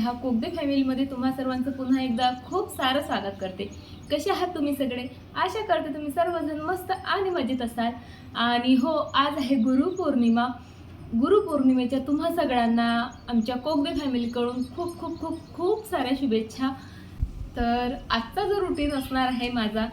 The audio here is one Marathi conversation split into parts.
मंडळी कोगदे फॅमिलीमध्ये तुम्हा सर्वांचं पुन्हा एकदा खूप सारं स्वागत करते. कसे आहात तुम्ही सगळे? आशा करते तुम्ही सर्वजण मस्त आणि मजेत असाल. आणि हो आज आहे गुरुपौर्णिमा गुरुपौर्णिमेच्या तुम्हा सगळ्यांना आमच्या कोगदे फॅमिलीकडून खूप खूप खूप खूप साऱ्या शुभेच्छा. तर आजचा जो रुटीन असणार आहे माझा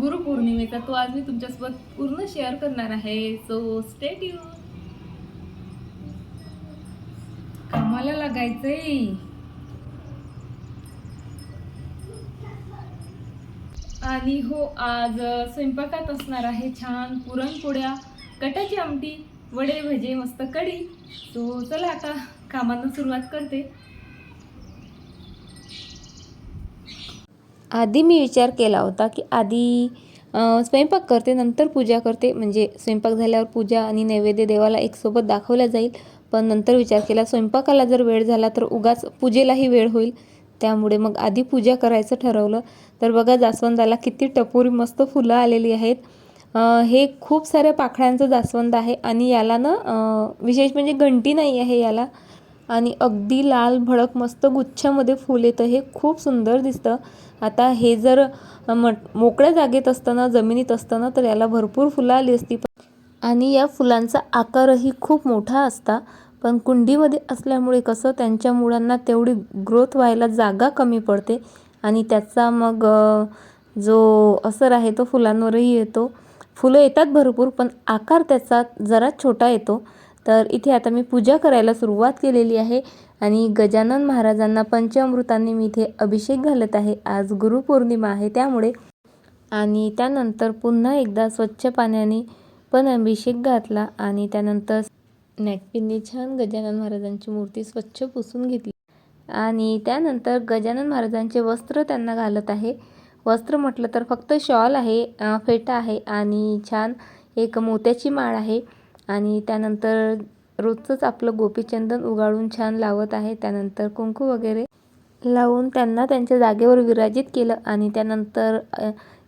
गुरुपौर्णिमेचा तो आज मी तुमच्यासोबत पूर्ण शेअर करणार आहे. सो स्टेट यू कामाला लागायचंय. आणि हो आज स्वयंपाकात असणार आहे छान पुरणपोळ्या कटाची आमटी वडे भजे मस्त कढी. सो चला आता कामांना सुरुवात करते. आधी मी विचार केला होता की आधी स्वयंपाक करते नंतर पूजा करते. म्हणजे स्वयंपाक झाल्यावर पूजा आणि नैवेद्य देवाला एकसोबत दाखवला जाईल. पण नंतर विचार केला स्वयंपाकाला जर वेळ झाला तर उगाच पूजेलाही वेळ होईल. त्यामुळे मग आधी पूजा करायचं ठरवलं. तर बघा जास्वंदाला किती टपोरी मस्त फुलं आलेली आहेत. हे खूप साऱ्या पाखळ्यांचं जास्वंद आहे आणि याला ना विशेष म्हणजे घंटी नाही आहे याला. आणि अगदी लाल भडक मस्त गुच्छामध्ये फूल येतं. हे खूप सुंदर दिसतं. आता हे जर मट मोकळ्या जागेत असताना जमिनीत असताना तर याला भरपूर फुलं आली असती. आणि या फुलांचा आकारही खूप मोठा असता. पण कुंडीमध्ये असल्यामुळे कसं त्यांच्या मुळांना तेवढी ग्रोथ व्हायला जागा कमी पडते आणि त्याचा मग जो असर आहे तो फुलांवरही येतो. फुलं येतात भरपूर पण आकार त्याचा जरा छोटा येतो. तर इथे आता मी पूजा करायला सुरुवात केलेली आहे आणि गजानन महाराजांना पंचामृतांनी मी इथे अभिषेक घालत आहे. आज गुरुपौर्णिमा आहे त्यामुळे. आणि त्यानंतर पुन्हा एकदा स्वच्छ पाण्याने पण अभिषेक घातला आणि त्यानंतर नॅपकिनने छान गजानन महाराजांची मूर्ती स्वच्छ पुसून घेतली. आणि त्यानंतर गजानन महाराजांचे वस्त्र त्यांना घालत आहे. वस्त्र म्हटलं तर फक्त शॉल आहे फेटा आहे आणि छान एक मोत्याची माळ आहे. आणि त्यानंतर रोजचंच आपलं गोपीचंदन उगाळून छान लावत आहे. त्यानंतर कुंकू वगैरे लावून त्यांना त्यांच्या जागेवर विराजित केलं आणि त्यानंतर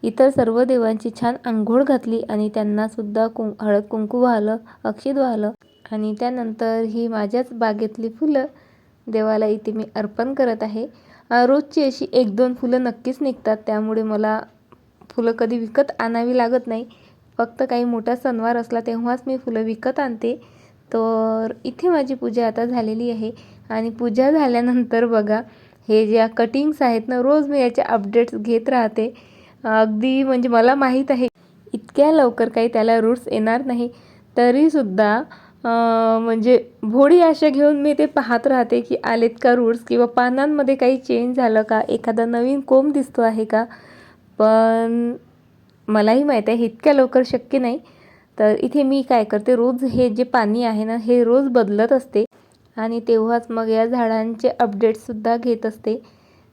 इतर सर्व देवांची छान आंघोळ घातली आणि त्यांनासुद्धा कुं हळद कुंकू वाहलं अक्षित वाहलं. आणि त्यानंतर ही माझ्याच बागेतली फुलं देवाला इथे मी अर्पण करत आहे. रोजची अशी एक दोन फुलं नक्कीच निघतात. त्यामुळे मला फुलं कधी विकत आणावी लागत नाही. फक्त काही मोठा सणवार असला तेव्हाच मी फुलं विकत आणते. तर इथे माझी पूजा आता झालेली आहे. आणि पूजा झाल्यानंतर बघा हे ज्या कटिंग्स आहेत ना रोज मी याचे अपडेट्स घेत राहते. अगदी म्हणजे मला माहीत आहे इतक्या लवकर काही त्याला रूट्स येणार नाही. तरीसुद्धा म्हणजे भोडी आशा घेऊन मी ते पाहत राहते की आलेत का रूट्स किंवा पानांमध्ये काही चेंज झालं का? एखादा नवीन कोंब दिसतो आहे का? पण मलाही माहीत आहे इतक्या लवकर शक्य नाही. तर इथे मी काय करते रोज हे जे पाणी आहे ना हे रोज बदलत असते आणि तेव्हाच मग या झाडांचे अपडेटसुद्धा घेत असते.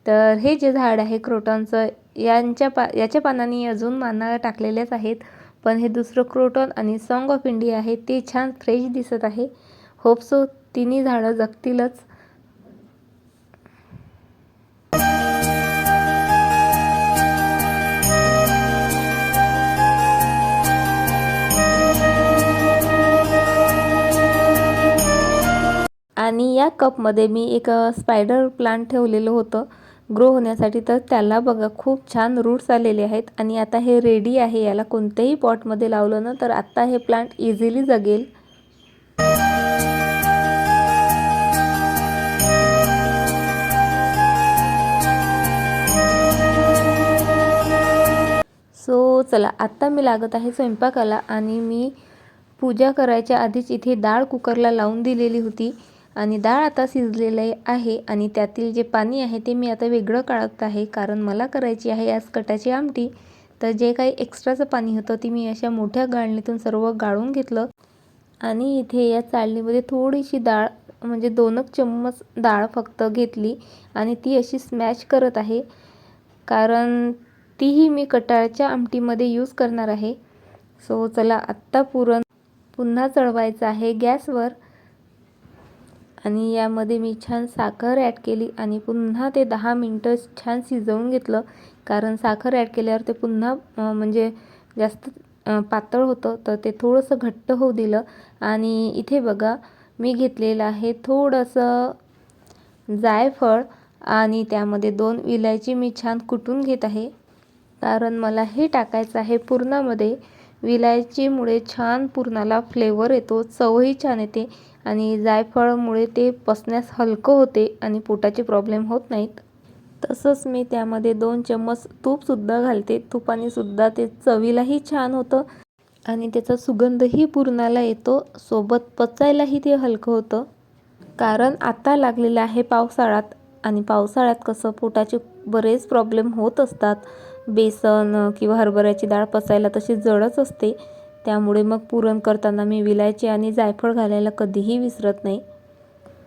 तर हे जे झाड आहे क्रोटॉनचं यांच्या पा याच्या पानांनी अजून माना टाकलेल्याच आहेत. पण हे दुसरं क्रोटॉन आणि सॉन्ग ऑफ इंडिया आहे ते छान फ्रेश दिसत आहे. होप सो तिन्ही झाडं जगतीलच. आणि या कपमध्ये मी एक स्पायडर प्लांट ठेवलेलं होतं. ग्रो होण्यासाठी तर त्याला बघा खूप छान रूट्स आलेले आहेत. आणि आता हे रेडी आहे याला कोणत्याही पॉटमध्ये लावलं ना तर आत्ता हे प्लांट इझिली जगेल. सो चला आत्ता मी लागत आहे स्वयंपाकाला. आणि मी पूजा करायच्या आधीच इथे डाळ कुकरला लावून दिलेली होती. आणि डाळ आता शिजलेली आहे आणि त्यातील जे पाणी आहे ते मी आता वेगळं काढत आहे कारण मला करायची आहे आज कटाची आमटी. तर जे काही एक्स्ट्राचं पाणी होतं ते मी अशा मोठ्या गाळणीतून सर्व गाळून घेतलं. आणि इथे या चाळणीमध्ये थोडीशी डाळ म्हणजे दोनच चम्मच डाळ फक्त घेतली आणि ती अशी स्मॅश करत आहे कारण तीही मी कटाळच्या आमटीमध्ये यूज करणार आहे. सो चला आत्ता पुरण पुन्हा चढवायचं आहे गॅसवर. आणि यामध्ये मी छान साखर ॲड केली आणि पुन्हा ते दहा मिनटं छान शिजवून घेतलं. कारण साखर ॲड केल्यावर ते पुन्हा म्हणजे जास्त पातळ होतं. तर ते थोडंसं घट्ट होऊ दिलं. आणि इथे बघा मी घेतलेलं आहे थोडंसं जायफळ आणि त्यामध्ये दोन विलायची मी छान कुटून घेत आहे. कारण मला हे टाकायचं आहे पूर्णामध्ये. विलायचीमुळे छान पुरणाला फ्लेवर येतो चवही छान येते आणि जायफळमुळे ते पचण्यास हलकं होते आणि पोटाचे प्रॉब्लेम होत नाहीत. तसंच मी त्यामध्ये दोन चम्मच तूपसुद्धा घालते. तुपानेसुद्धा ते चवीलाही छान होतं आणि त्याचा सुगंधही पुरणाला येतो. सोबत पचायलाही ते हलकं होतं. कारण आता लागलेलं आहे पावसाळ्यात आणि पावसाळ्यात कसं पोटाचे बरेच प्रॉब्लेम होत असतात. बेसन किंवा हरभऱ्याची डाळ पचायला तशी जडच असते. त्यामुळे मग पुरण करताना मी विलायची आणि जायफळ घालायला कधीही विसरत नाही.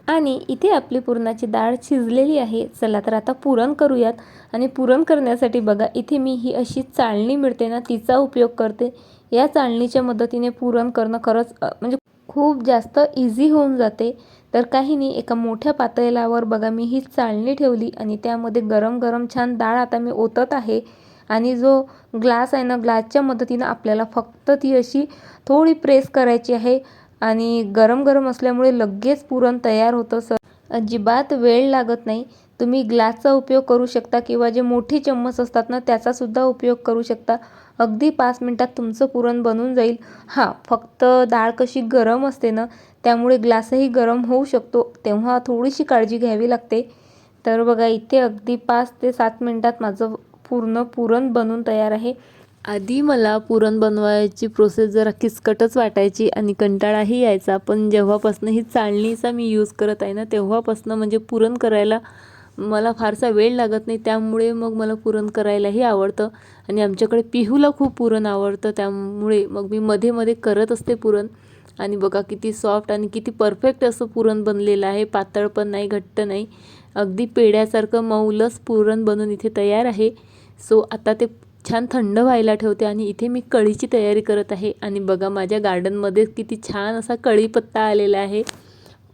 आणि इथे आपली पुरणाची डाळ शिजलेली आहे. चला तर आता पुरण करूयात. आणि पुरण करण्यासाठी बघा इथे मी ही अशी चाळणी मिळते ना तिचा उपयोग करते. या चाळणीच्या मदतीने पुरण करणं खरंच म्हणजे खूप जास्त इझी होऊन जाते. तर काही नाही एका मोठ्या पातेल्यावर बघा मी ही चाळणी ठेवली आणि त्यामध्ये गरम गरम छान डाळ आता मी ओतत आहे. आणि जो ग्लास आहे ना ग्लासच्या मदतीनं आपल्याला फक्त ती अशी थोडी प्रेस करायची आहे. आणि गरम गरम असल्यामुळे लगेच पुरण तयार होतं सर. अजिबात वेळ लागत नाही. तुम्ही ग्लासचा उपयोग करू शकता किंवा जे मोठे चम्मच असतात ना त्याचासुद्धा उपयोग करू शकता. अगदी पाच मिनटात तुमचं पुरण बनून जाईल. हां फक्त डाळ कशी गरम असते ना त्यामुळे ग्लासही गरम होऊ शकतो. तेव्हा थोडीशी काळजी घ्यावी लागते. तर बघा इथे अगदी पाच ते सात मिनटात माझं पूर्ण पुरण बनून तयार आहे. आधी मला पुरण बनवायची प्रोसेस जरा किचकटच वाटायची आणि कंटाळाही यायचा. पण जेव्हापासनं ही चाळणीचा मी यूज करत आहे ना तेव्हापासनं म्हणजे पुरण करायला मला फारसा वेळ लागत नाही. त्यामुळे मग मला पुरण करायलाही आवडतं. आणि आमच्याकडे पिहूला खूप पुरण आवडतं. त्यामुळे मग मी मध्ये मध्ये करत असते पुरण. आणि बघा किती सॉफ्ट आणि किती परफेक्ट असं पुरण बनलेलं आहे. पातळ पण नाही घट्ट नाही. अगदी पेड्यासारखं मऊलच पुरण बनून इथे तयार आहे. सो आता ते छान थंड व्हायला ठेवते आणि इथे मी कढीची तयारी करत आहे. आणि बघा माझ्या गार्डनमध्ये किती छान असा कढीपत्ता आलेला आहे.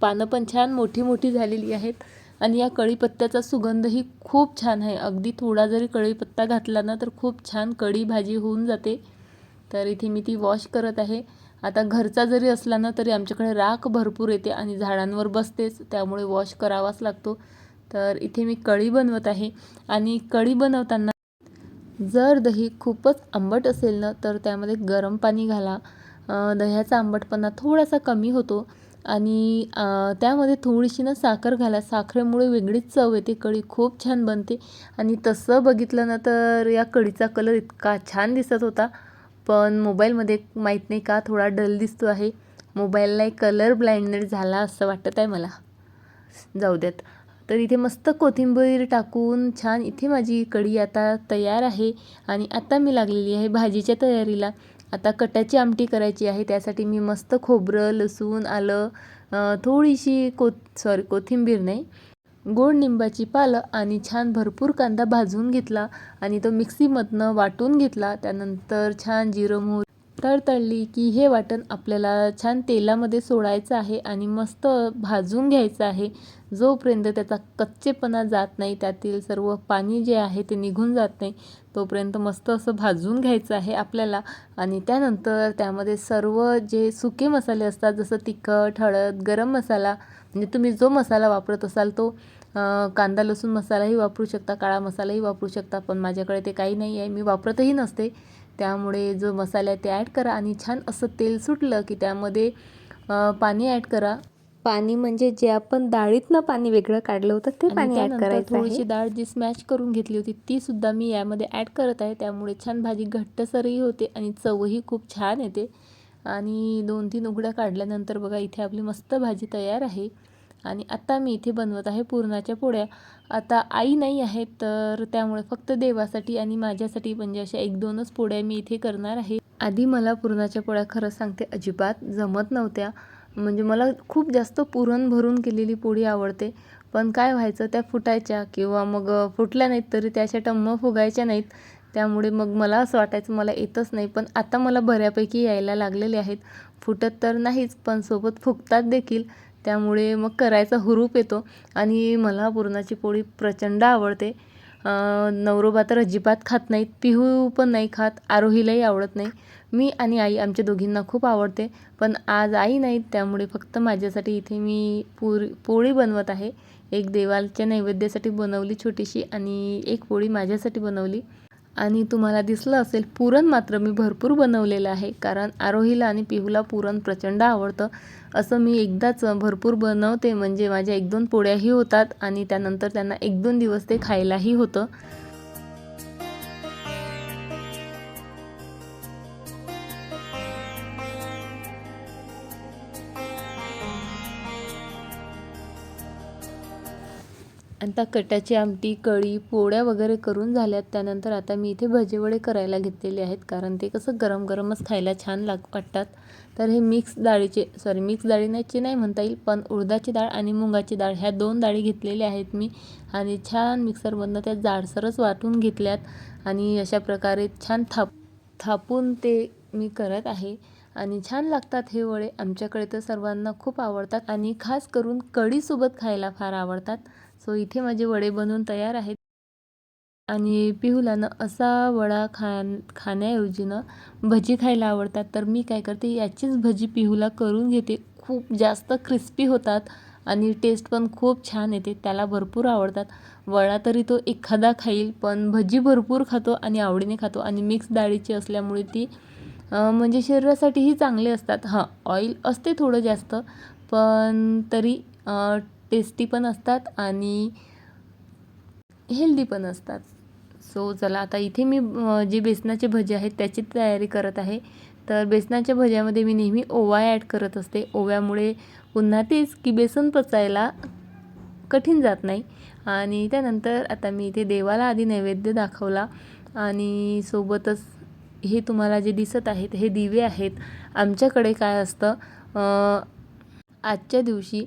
पानं पण छान मोठी मोठी झालेली आहेत. आणि या कढीपत्त्याचा सुगंधही खूप छान आहे. अगदी थोडा जरी कढीपत्ता घातला ना तर खूप छान कढी भाजी होऊन जाते. तर इथे मी ती वॉश करत आहे. आता घरचा जरी असला ना तरी आमच्याकडे राख भरपूर येते आणि झाडांवर बसतेच त्यामुळे वॉश करावाच लागतो. तर इथे मी कढी बनवत आहे. आणि कढी बनवताना जर दही खूपच आंबट असेल ना तर त्यामध्ये गरम पाणी घाला. दह्याचा आंबटपणा थोडासा कमी होतो आणि त्यामध्ये थोडीशी ना साखर घाला. साखरेमुळे वेगळीच चव येते कढी खूप छान बनते. आणि तसं बघितलं ना तर या कढीचा कलर इतका छान दिसत होता. पण मोबाईलमध्ये माहीत नाही का थोडा डल दिसतो आहे. मोबाईलला एक कलर ब्लाइंडनेट झाला असं वाटत आहे मला. जाऊ द्यात तर इथे मस्त कोथिंबीर टाकून छान इथे माझी कढी आता तयार आहे आणि आता मी लागलेली आहे भाजीच्या तयारीला. आता कटाची आमटी करायची आहे त्यासाठी मी मस्त खोबरं लसूण आलं थोडीशी को सॉरी कोथिंबीर नाही गोड निंबाची पालं आणि छान भरपूर कांदा भाजून घेतला आणि तो मिक्सीमधनं वाटून घेतला. त्यानंतर छान जिरं मोहरी तळतळली की हे वाटण आपल्याला छान तेलामध्ये सोडायचं आहे आणि मस्त भाजून घ्यायचं आहे. जोपर्यंत त्याचा कच्चेपणा जात नाही त्यातील सर्व पाणी जे आहे ते निघून जात नाही तोपर्यंत मस्त असं भाजून घ्यायचं आहे आपल्याला. आणि त्यानंतर त्यामध्ये सर्व जे सुके मसाले असतात जसं तिखट हळद गरम मसाला म्हणजे तुम्ही जो मसाला वापरत असाल तो कांदा लसूण मसालाही वापरू शकता काळा मसालाही वापरू शकता पण माझ्याकडे ते काही नाही आहे. मी वापरतही नसते. त्यामुळे जो मसाला आहे ते ॲड करा आणि छान असं तेल सुटलं की त्यामध्ये पाणी ॲड करा. पाणी म्हणजे जे आपण डाळीतनं पाणी वेगळं काढलं होतं ते पाणी ॲड करायचं थोडीशी डाळ जी स्मॅश करून घेतली होती ती सुद्धा मी यामध्ये ॲड करत आहे. त्यामुळे छान भाजी घट्टसरही होते आणि चवही खूप छान येते. आणि दोन तीन उघड्या काढल्यानंतर बघा इथे आपली मस्त भाजी तयार आहे. आणि आत्ता मी इथे बनवत आहे पुरणाच्या पोळ्या. आता आई नाही आहे तर त्यामुळे फक्त देवासाठी आणि माझ्यासाठी म्हणजे अशा एक दोनच पोळ्या मी इथे करणार आहे. आधी मला पुरणाच्या पोळ्या खरं सांगते अजिबात जमत नव्हत्या. म्हणजे मला खूप जास्त पुरण भरून केलेली पोळी आवडते. पण काय व्हायचं त्या फुटायच्या किंवा मग फुटल्या नाहीत तरी त्या टम्म फुगायच्या नाहीत. त्यामुळे मग मला असं वाटायचं मला येतच नाही. पण आता मला बऱ्यापैकी यायला लागलेले आहेत. फुटत तर नाहीच पण सोबत फुगतात देखील. त्यामुळे मग करायचा हुरूप येतो. आणि मला पुरणाची पोळी प्रचंड आवडते. नवरोबा तर अजिबात खात नाहीत पिहू पण नाही खात आरोहीलाही आवडत नाही. मी आणि आई आमच्या दोघींना खूप आवडते. पण आज आई नाहीत त्यामुळे फक्त माझ्यासाठी इथे मी पुरी पोळी बनवत आहे. एक देवाच्या नैवेद्यासाठी बनवली छोटीशी आणि एक पोळी माझ्यासाठी बनवली. आणि तुम्हाला दिसलं असेल पुरण मात्र मी भरपूर बनवलेलं आहे कारण आरोहीला आणि पिहूला पुरण प्रचंड आवडतं. असं मी एकदाच भरपूर बनवते म्हणजे माझ्या एक दोन पोळ्याही होतात आणि त्यानंतर त्यांना एक दोन दिवस ते खायलाही होतं. आता कटाची आमटी कढी पोळ्या वगैरे करून झाल्यात. त्यानंतर आता मी इथे भजेवडे करायला घेतलेले आहेत कारण ते कसं गरम गरमच खायला छान लाग वाटतात. तर हे मिक्स डाळीचे सॉरी मिक्स डाळीची नाही म्हणता येईल पण उडदाची डाळ आणि मुगाची डाळ ह्या दोन डाळी घेतलेल्या आहेत मी. आणि छान मिक्सरमधनं त्या जाडसरच वाटून घेतल्यात आणि अशा प्रकारे छान थाप थापून ते मी करत आहे. आणि छान लागतात हे वडे. आमच्याकडे तर सर्वांना खूप आवडतात आणि खास करून कढीसोबत खायला फार आवडतात. सो इथे माझे वडे बनवून तयार आहेत. आणि पिहुलानं असा वडा खान खाण्याऐवजी ना भजी खायला आवडतात. तर मी काय करते याचीच भजी पिहूला करून घेते. खूप जास्त क्रिस्पी होतात आणि टेस्ट पण खूप छान येते. त्याला भरपूर आवडतात. वडा तरी तो एखादा खाईल पण भजी भरपूर खातो आणि आवडीने खातो. आणि मिक्स डाळीची असल्यामुळे ती म्हणजे शरीरासाठीही चांगले असतात. हां ऑइल असते थोडं जास्त पण तरी टेस्टी पण असतात आणि हेल्दी पण असतात. सो चला आता इथे मी जे बेसनाचे भजे आहेत त्याची तयारी करत आहे. तर बेसनाच्या भज्यामध्ये मी नेहमी ओवा ॲड करत असते. ओव्यामुळे पुन्हा तेच की बेसन पचायला कठीण जात नाही. आणि त्यानंतर आता मी इथे देवाला आधी नैवेद्य दाखवला. आणि सोबतच हे तुम्हाला जे दिसत आहेत हे दिवे आहेत आमच्याकडे काय असतं? आजच्या दिवशी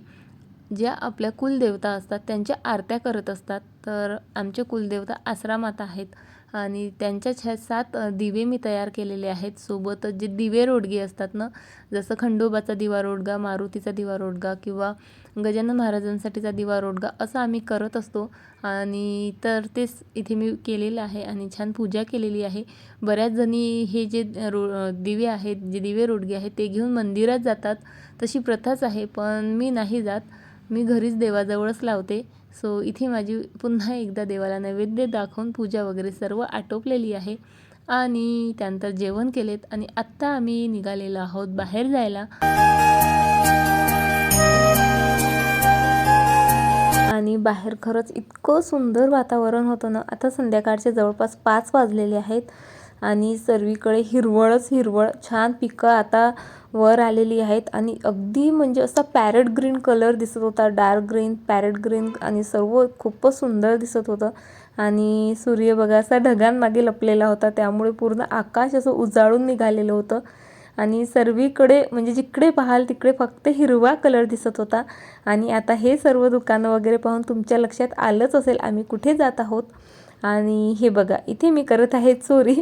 ज्या आपल्या कुलदेवता असतात त्यांच्या आरत्या करत असतात. तर आमचे कुलदेवता आश्रमात आहेत आणि त्यांच्याच ह्या सात दिवे मी तयार केलेले आहेत. सोबतच जे दिवे रोडगे असतात ना जसं खंडोबाचा दिवा रोडगा मारुतीचा दिवा रोडगा किंवा गजानन महाराजांसाठीचा दिवा रोडगा असं आम्ही करत असतो. आणि तर तेच इथे मी केलेलं आहे आणि छान पूजा केलेली आहे. बऱ्याच जणी हे जे रो दिवे आहेत जे दिवे रोडगे आहेत ते घेऊन मंदिरात जातात. तशी प्रथाच आहे पण मी नाही जात. मी घरीच देवाजवळच लावते. सो इथे माझी पुन्हा एकदा देवाला नैवेद्य दाखवून पूजा वगैरे सर्व आटोपलेली आहे. आणि त्यानंतर जेवण केलेत आणि आत्ता आम्ही निघालेलो आहोत बाहेर जायला. आणि बाहेर खरंच इतकं सुंदर वातावरण होतं ना. आता संध्याकाळचे जवळपास पाच वाजलेले आहेत. आणि सर्वीकडे हिरवळच हिरवळ छान पिकं. आता वर आलेली आहेत आणि अगदी म्हणजे असा पॅरेट ग्रीन कलर दिसत होता डार्क ग्रीन पॅरेट ग्रीन आणि सर्व खूपच सुंदर दिसत होतं. आणि सूर्य बघा असा ढगांमागे लपलेला होता त्यामुळे पूर्ण आकाश असं उजाळून निघालेलं होतं. आणि सर्वीकडे म्हणजे जिकडे पाहाल तिकडे फक्त हिरवा कलर दिसत होता. आणि आता हे सर्व दुकानं वगैरे पाहून तुमच्या लक्षात आलंच असेल आम्ही कुठे जात आहोत? आणि हे बघा इथे मी करत आहे चोरी.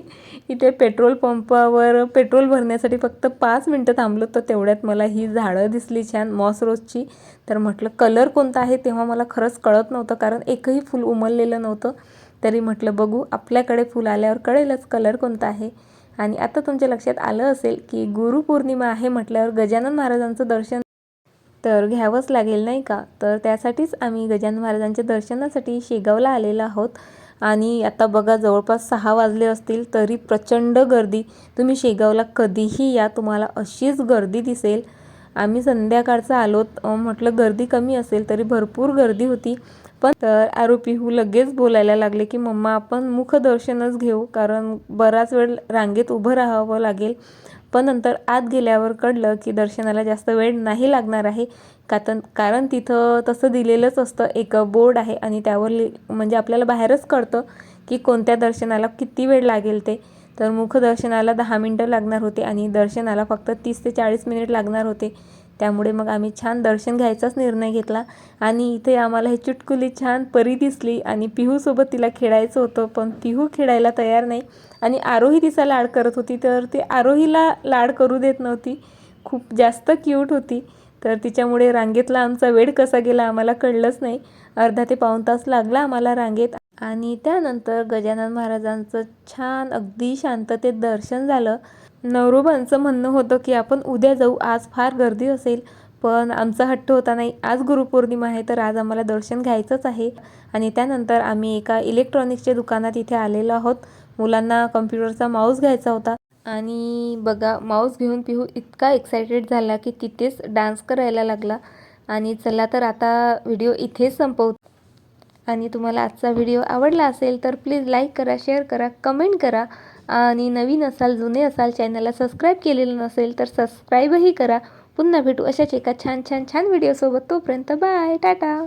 इथे पेट्रोल पंपावर पेट्रोल भरण्यासाठी फक्त पाच मिनटं थांबलो तर तेवढ्यात मला ही झाडं दिसली छान मॉस रोजची. तर म्हटलं कलर कोणता आहे? तेव्हा मला खरंच कळत नव्हतं कारण एकही फूल उमललेलं नव्हतं. तरी म्हटलं बघू आपल्याकडे फूल आल्यावर कळेलच कलर कोणता आहे. आणि आता तुमच्या लक्षात आलं असेल की गुरुपौर्णिमा आहे म्हटल्यावर गजानन महाराजांचं दर्शन तर घ्यावंच लागेल नाही का? तर त्यासाठीच आम्ही गजानन महाराजांच्या दर्शनासाठी शेगावला आलेलो आहोत. आणि आता बघा जवळपास सहा वाजले असतील तरी प्रचंड गर्दी. तुम्ही शेगावला कधीही या तुम्हाला अशीच गर्दी दिसेल. आम्ही संध्याकाळचं आलोत म्हटलं गर्दी कमी असेल तरी भरपूर गर्दी होती. पण तर आरोपी हू लगेच बोलायला लागले की मम्मा आपण मुखदर्शनच घेऊ कारण बराच वेळ रांगेत उभं राहावं लागेल. पण नंतर आत गेल्यावर कळलं की दर्शनाला जास्त वेळ नाही लागणार आहे. कातन कारण तिथं तसं दिलेलंच असतं. एक बोर्ड आहे आणि त्यावर लि म्हणजे आपल्याला बाहेरच कळतं की कोणत्या दर्शनाला किती वेळ लागेल ते. तर मुखदर्शनाला दहा मिनटं लागणार होते आणि दर्शनाला फक्त तीस ते चाळीस मिनिट लागणार होते. त्यामुळे मग आम्ही छान दर्शन घ्यायचाच निर्णय घेतला. आणि इथे आम्हाला ही चुटकुली छान परी दिसली आणि पिहूसोबत तिला खेळायचं होतं पण पिहू खेळायला तयार नाही. आणि आरोही तिचा लाड करत होती तर ती आरोहीला लाड करू देत नव्हती. खूप जास्त क्यूट होती. तर तिच्यामुळे रांगेतला आमचा वेळ कसा गेला आम्हाला कळलंच नाही. अर्धा ते पाऊण तास लागला आम्हाला रांगेत. आणि त्यानंतर गजानन महाराजांचं छान अगदी शांततेत दर्शन झालं. नवरोबांचं म्हणणं होतं की आपण उद्या जाऊ आज फार गर्दी असेल. पण आमचा हट्ट होता नाही. आज गुरुपौर्णिमा आहे तर आज आम्हाला दर्शन घ्यायचंच आहे. आणि त्यानंतर आम्ही एका इलेक्ट्रॉनिक्सच्या दुकानात इथे आलेलो आहोत. मुलांना कम्प्युटरचा माऊस घ्यायचा होता. आणि बघा माऊस घेऊन पिहू इतका एक्सायटेड झाला की तिथेच डान्स करायला लागला. आणि चला तर आता व्हिडिओ इथेच संपवतो आणि तुम्हाला आजचा व्हिडिओ आवडला असेल तर प्लीज लाईक करा शेअर करा कमेंट करा. आणि नवीन असाल जुने असाल चॅनलला सबस्क्राईब केलेलं नसेल तर सबस्क्राईबही करा. पुन्हा भेटू अशाच एका छान छान छान व्हिडिओसोबत तोपर्यंत बाय टाटा.